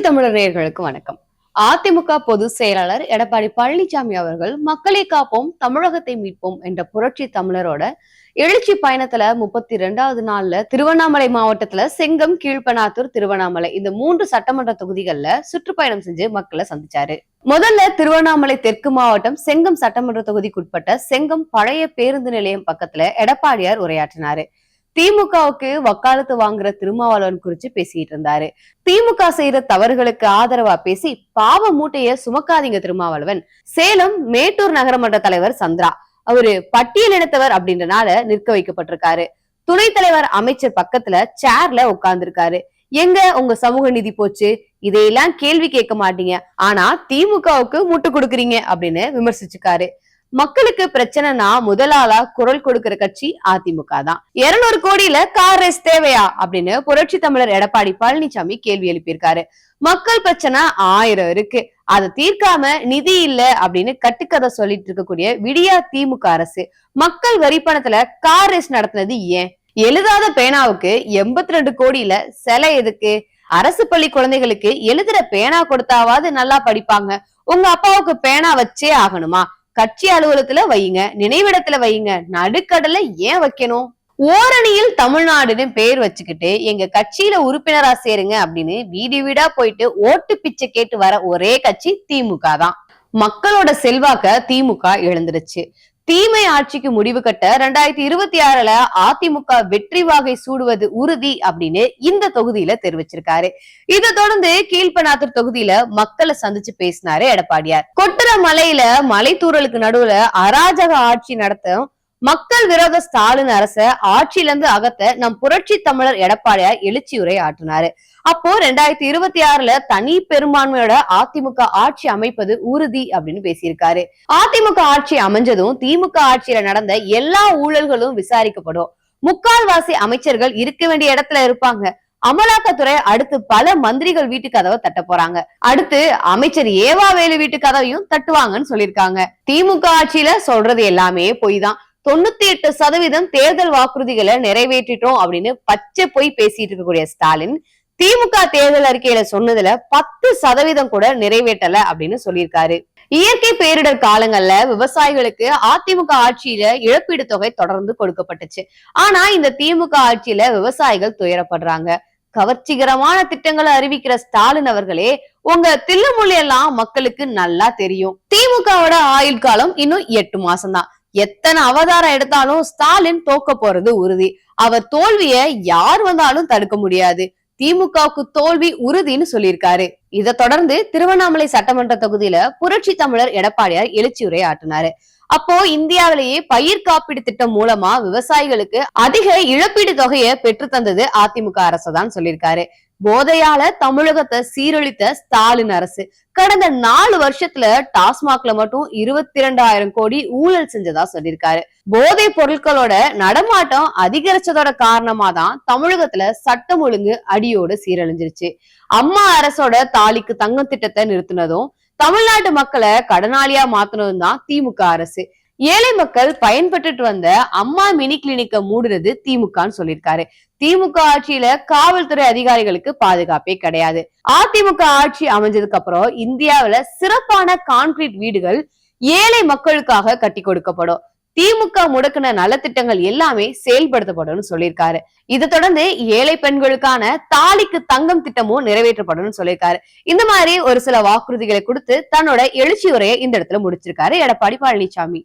தமிழர் நேயர்களுக்கு வணக்கம். அதிமுக பொதுச் செயலாளர் எடப்பாடி பழனிசாமி அவர்கள் மக்களை காப்போம் தமிழகத்தை மீட்போம் என்ற புரட்சி தமிழரோட எழுச்சி பயணத்துல முப்பத்தி ரெண்டாவது நாள்ல திருவண்ணாமலை மாவட்டத்துல செங்கம் கீழ்பனாத்தூர் திருவண்ணாமலை இந்த மூன்று சட்டமன்ற தொகுதிகள்ல சுற்றுப்பயணம் செஞ்சு மக்களை சந்திச்சாரு. முதல்ல திருவண்ணாமலை தெற்கு மாவட்டம் செங்கம் சட்டமன்ற தொகுதிக்குட்பட்ட செங்கம் பழைய பேருந்து நிலையம் பக்கத்துல எடப்பாடியார் உரையாற்றினாரு. திமுகவுக்கு வக்காலத்து வாங்குற திருமாவளவன் குறிச்சு பேசிட்டு இருந்தாரு. திமுக செய்யற தவறுகளுக்கு ஆதரவா பேசி பாவ மூட்டைய சுமக்காதீங்க திருமாவளவன். சேலம் மேட்டூர் நகரமன்ற தலைவர் சந்திரா. அவரு பட்டியல் அப்படின்றனால நிற்க வைக்கப்பட்டிருக்காரு. துணைத் தலைவர் அமைச்சர் பக்கத்துல சேர்ல உட்கார்ந்துருக்காரு. எங்க உங்க சமூக நிதி போச்சு? இதையெல்லாம் கேள்வி கேட்க மாட்டீங்க. ஆனா திமுகவுக்கு முட்டு கொடுக்குறீங்க அப்படின்னு விமர்சிச்சுக்காரு. மக்களுக்கு பிரச்சனைனா முதலாளா குரல் கொடுக்கிற கட்சி அதிமுக தான். இருநூறு கோடியில கார் ரேஸ் தேவையா? அப்படின்னு புரட்சி தமிழர் எடப்பாடி பழனிசாமி கேள்வி எழுப்பியிருக்காரு. மக்கள் பிரச்சனை ஆயிரம் இருக்கு. அதை தீர்க்காம நிதி இல்ல அப்படின்னு கட்டுக்கதை சொல்லிட்டு இருக்கக்கூடிய விடியா திமுக அரசு மக்கள் வரி பணத்துல கார் ரேஸ் நடத்தினது ஏன்? எழுதாத பேனாவுக்கு எண்பத்தி ரெண்டு கோடியில சிலை எதுக்கு? அரசு பள்ளி குழந்தைகளுக்கு எழுதுற பேனா கொடுத்தாவது நல்லா படிப்பாங்க. உங்க அப்பாவுக்கு பேனா வச்சே ஆகணுமா? கட்சி அலுவலகத்துல வையுங்க நினைவிடத்துல வையுங்க நடுக்கடல ஏன் வைக்கணும்? ஓரணியில் தமிழ்நாடுன்னு பேர் வச்சுக்கிட்டு எங்க கட்சியில உறுப்பினரா சேருங்க அப்படின்னு வீடு வீடா போயிட்டு ஓட்டு பிச்சை கேட்டு வர ஒரே கட்சி திமுக தான் மக்களோட செல்வாக்க திமுக எழுந்துருச்சு தீமை ஆட்சிக்கு முடிவு கட்ட ரெண்டாயிரத்தி இருபத்தி ஆறுல அதிமுக வெற்றி வாகை சூடுவது உறுதி அப்படின்னு இந்த தொகுதியில தெரிவிச்சிருக்காரு. இதை தொடர்ந்து கீழ்பனாத்தூர் தொகுதியில மக்களை சந்திச்சு பேசினாரு எடப்பாடியார். கொட்டுற மலையில மலைத்தூரலுக்கு நடுவுல அராஜக ஆட்சி நடத்தும் மக்கள் விரோத ஸ்டாலின் அரச ஆட்சியிலிருந்து அகத்த நம் புரட்சி தமிழர் எடப்பாடியார் எழுச்சி உரை ஆற்றினாரு. அப்போ ரெண்டாயிரத்தி இருபத்தி ஆறுல தனி பெரும்பான்மையோட அதிமுக ஆட்சி அமைப்பது உறுதி அப்படின்னு பேசியிருக்காரு. அதிமுக ஆட்சி அமைஞ்சதும் திமுக ஆட்சியில நடந்த எல்லா ஊழல்களும் விசாரிக்கப்படும். முக்கால்வாசி அமைச்சர்கள் இருக்க வேண்டிய இடத்துல இருப்பாங்க. அமலாக்கத்துறை அடுத்து பல மந்திரிகள் வீட்டு கதவை தட்ட போறாங்க. அடுத்து அமைச்சர் ஏவா வேலு வீட்டு கதவையும் தட்டுவாங்கன்னு சொல்லியிருக்காங்க. திமுக ஆட்சியில சொல்றது எல்லாமே பொய் தான் தொண்ணூத்தி எட்டு சதவீதம் தேர்தல் வாக்குறுதிகளை நிறைவேற்றிட்டோம் அப்படின்னு பச்சை பொய் பேசிட்டு இருக்கக்கூடிய ஸ்டாலின் திமுக தேர்தல் அறிக்கையில சொன்னதுல பத்து சதவீதம் கூட நிறைவேற்றல அப்படின்னு சொல்லியிருக்காரு. இயற்கை பேரிடர் காலங்கள்ல விவசாயிகளுக்கு அதிமுக ஆட்சியில இழப்பீடு தொகை தொடர்ந்து கொடுக்கப்பட்டுச்சு. ஆனா இந்த திமுக ஆட்சியில விவசாயிகள் துயரப்படுறாங்க. கவர்ச்சிகரமான திட்டங்களை அறிவிக்கிற ஸ்டாலின் அவர்களே உங்க தில்லுமொழி எல்லாம் மக்களுக்கு நல்லா தெரியும். திமுகவோட ஆயுள் காலம் இன்னும் எட்டு மாசம் தான் எத்தனை அவதாரம் எடுத்தாலும் ஸ்டாலின் தோக்க போறது உறுதி. அவர் தோல்விய யார் வந்தாலும் தடுக்க முடியாது. திமுகவுக்கு தோல்வி உறுதின்னு சொல்லியிருக்காரு. இதை தொடர்ந்து திருவண்ணாமலை சட்டமன்ற தொகுதியில புரட்சி தமிழர் எடப்பாடியார் எழுச்சி உரை அப்போ இந்தியாவிலேயே பயிர் காப்பீடு திட்டம் மூலமா விவசாயிகளுக்கு அதிக இழப்பீடு தொகையை பெற்று தந்தது அதிமுக அரசு தான் சொல்லியிருக்காரு. போதையால தமிழகத்தை சீரழித்த ஸ்டாலின் அரசு. கடந்த நாலு வருஷத்துல டாஸ்மாக்ல மட்டும் இருபத்தி இரண்டாயிரம் கோடி ஊழல் செஞ்சதா சொல்லியிருக்காரு. போதை பொருட்களோட நடமாட்டம் அதிகரிச்சதோட காரணமா தான் தமிழகத்துல சட்டம் ஒழுங்கு அடியோடு சீரழிஞ்சிருச்சு. அம்மா அரசோட தாலிக்கு தங்கம் திட்டத்தை நிறுத்தினதும் தமிழ்நாட்டு மக்களை கடனாளியா மாத்தினதும் தான் திமுக அரசு. ஏழை மக்கள் பயன்பெற்றுட்டு வந்த அம்மா மினி கிளினிக்க மூடுறது திமுகன்னு சொல்லியிருக்காரு. திமுக ஆட்சியில காவல்துறை அதிகாரிகளுக்கு பாதுகாப்பே கிடையாது. அதிமுக ஆட்சி அமைஞ்சதுக்கு அப்புறம் இந்தியாவில சிறப்பான கான்கிரீட் வீடுகள் ஏழை மக்களுக்காக கட்டி கொடுக்கப்படும். திமுக முடக்கின நலத்திட்டங்கள் எல்லாமே செயல்படுத்தப்படும் சொல்லியிருக்காரு. இதை தொடர்ந்து ஏழை பெண்களுக்கான தாலிக்கு தங்கம் திட்டமும் நிறைவேற்றப்படும் சொல்லியிருக்காரு. இந்த மாதிரி ஒரு சில வாக்குறுதிகளை கொடுத்து தன்னோட எழுச்சி உரையை இந்த இடத்துல முடிச்சிருக்காரு. எடப்பாடி பழனிசாமி.